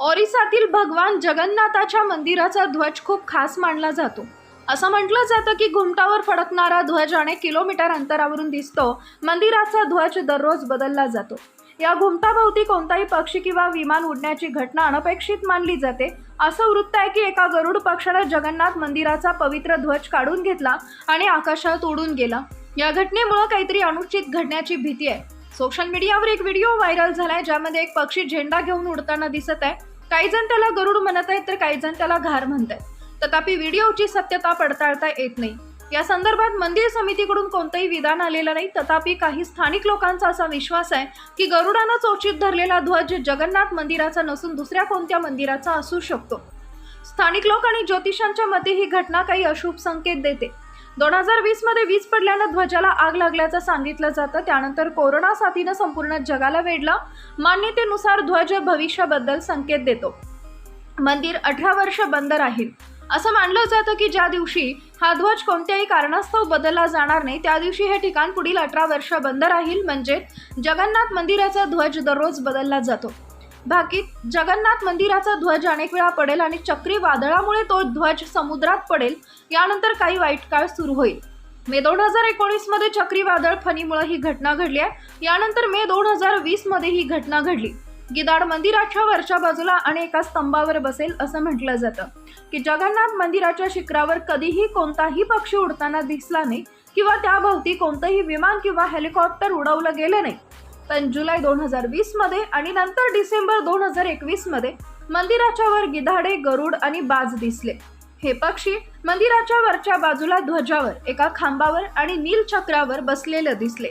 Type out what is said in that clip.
ओरिसातील भगवान जगन्नाथाच्या मंदिराचा ध्वज खूप खास मानला जातो. असं म्हटलं जातं की घुमटावर फडकणारा ध्वज अनेक किलोमीटर अंतरावरून दिसतो. मंदिराचा ध्वज दररोज बदलला जातो. या घुमटाभोवती कोणताही पक्षी किंवा विमान उडण्याची घटना अनपेक्षित मानली जाते. असं वृत्त आहे की एका गरुड पक्षानं जगन्नाथ मंदिराचा पवित्र ध्वज काढून घेतला आणि आकाशात उडून गेला. या घटनेमुळं काहीतरी अनुचित घडण्याची भीती आहे. सोशल मीडियावर एक व्हिडिओ व्हायरल झालाय ज्यामध्ये एक पक्षी झेंडा घेऊन उडताना दिसत आहे. काही जण त्याला गरुड म्हणत आहेत तर काही जण त्याला घार म्हणत आहेत. तथापि व्हिडिओची सत्यता पडताळता येत नाही. या संदर्भात मंदिर समितीकडून कोणतंही विधान आलेलं नाही. तथापि काही स्थानिक लोकांचा असा विश्वास आहे की गरुडानं चोचीत धरलेला ध्वज जगन्नाथ मंदिराचा नसून दुसऱ्या कोणत्या मंदिराचा असू शकतो. स्थानिक लोक आणि ज्योतिषांच्या मते ही घटना काही अशुभ संकेत देते. दोन हजार वीसमध्ये वीज पडल्यानं ध्वजाला आग लागल्याचं सांगितलं जातं. त्यानंतर कोरोना साथीनं संपूर्ण जगाला वेढला. मान्यतेनुसार ध्वज भविष्याबद्दल संकेत देतो. मंदिर अठरा वर्ष बंद राहील. असं मानलं जातं की ज्या दिवशी हा ध्वज कोणत्याही कारणास्तव बदलला जाणार नाही त्या दिवशी हे ठिकाण पुढील अठरा वर्ष बंद राहील. म्हणजे जगन्नाथ मंदिराचा ध्वज दररोज बदलला जातो. भाकीत जगन्नाथ मंदिराचा ध्वज अनेक वेळा पडेल आणि चक्रीवादळामुळे तो ध्वज समुद्रात पडेल यानंतर काही वाईट काळ सुरू होईल. मे दोन हजार एकोणीसमध्ये चक्रीवादळ फणीमुळे ही घटना घडली आहे. यानंतर मे दोन हजार वीसमध्ये ही घटना घडली. गिदाड मंदिराच्या वरच्या बाजूला आणि एका स्तंभावर बसेल असं म्हटलं जातं. की जगन्नाथ मंदिराच्या शिखरावर कधीही कोणताही पक्षी उडताना दिसला नाही किंवा त्याभोवती कोणतंही विमान किंवा हेलिकॉप्टर उडवलं गेलं नाही. पण जुलै दोन हजार वीसमध्ये आणि नंतर डिसेंबर दोन हजार एकवीसमध्ये मंदिराच्या वर गिधाडे गरुड आणि बाज दिसले. हे पक्षी मंदिराच्या वरच्या बाजूला ध्वजावर एका खांबावर आणि नील चक्रावर बसलेले दिसले.